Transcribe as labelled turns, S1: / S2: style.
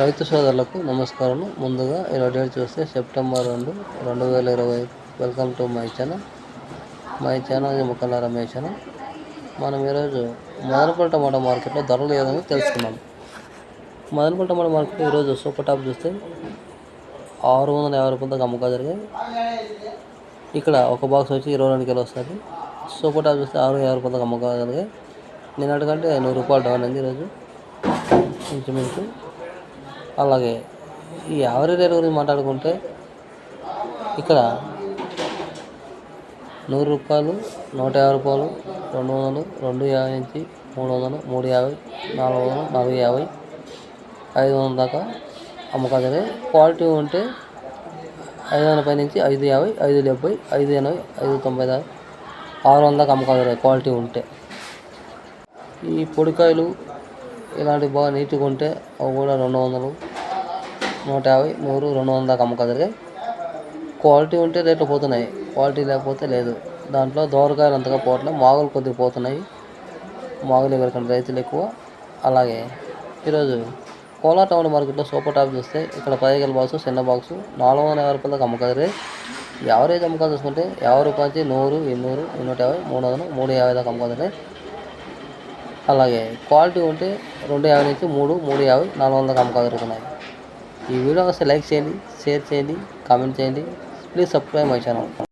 S1: రైతు సోదరులకు నమస్కారం ముందుగా ఇరవై డేట్ చూస్తే సెప్టెంబర్ రెండు రెండు వేల ఇరవై welcome to my channel my channel Mukkala Ramesh channel మనం ఈరోజు మదనపల్లి టమాటా మార్కెట్లో ధరలు ఏదని తెలుసుకున్నాం మదనపల్లి టమాటా మార్కెట్ ఈరోజు సూపర్ టాప్ చూస్తే ఆరు వందల యాభై రూపాయలతో అమ్మకాలు జరిగాయి ఇక్కడ ఒక బాక్స్ వచ్చి ఇరవై రెండు కిలో వస్తుంది. సూపర్ టాప్ చూస్తే ఆరు యాభై రూపాయలకు అమ్మకాలు జరిగాయి నిన్నటికంటే నూరు రూపాయలు డౌన్ అయింది ఈరోజు. ఇంచుమించు అలాగే ఈ యావరేజ్ రేట్ గురించి మాట్లాడుకుంటే ఇక్కడ నూరు రూపాయలు నూట యాభై రూపాయలు రెండు వందలు రెండు యాభై నుంచి మూడు వందలు మూడు యాభై నాలుగు వందలు నాలుగు యాభై ఐదు వందల దాకా అమ్మకాలు జరిగాయి క్వాలిటీ ఉంటే ఐదు వందల పై నుంచి ఐదు యాభై ఐదు డెబ్బై ఐదు ఎనభై ఐదు తొంభై దాకా ఆరు వందల దాకా అమ్మకాలు జరిగాయి క్వాలిటీ ఉంటే. ఈ పొడికాయలు ఇలాంటివి బాగా నీట్గా ఉంటే అవి కూడా రెండు వందలు నూట యాభై నూరు రెండు వందల దాకా అమ్మకాలు క్వాలిటీ ఉంటే రేట్లు పోతున్నాయి క్వాలిటీ లేకపోతే లేదు. దాంట్లో దోరకాయలు అంతగా పోవట్లేదు మాగులు కొద్దిగా పోతున్నాయి. మాగులు ఎవరికంటే రైతులు ఎక్కువ. అలాగే ఈరోజు కోలా టౌన్ మార్కెట్లో సూపర్ టాప్ చూస్తే ఇక్కడ పదిగల బాక్స్ చిన్న బాక్స్ నాలుగు వందల యాభై రూపాయలకు దాకా అమ్మకాలు యావరేజ్ అమ్మకాలు చూసుకుంటే యాభై రూపాయల నుంచి నూరు ఎన్నూరు నూట యాభై మూడు వందలు మూడు యాభై దాకా అమ్మకాలు అలాగే క్వాలిటీ ఉంటే రెండు యాభై నుంచి మూడు మూడు యాభై నాలుగు వందల అమ్మకాలుగుతున్నాయి ఈ వీడియో వస్తే లైక్ చేయండి షేర్ చేయండి కామెంట్ చేయండి. Please subscribe my channel.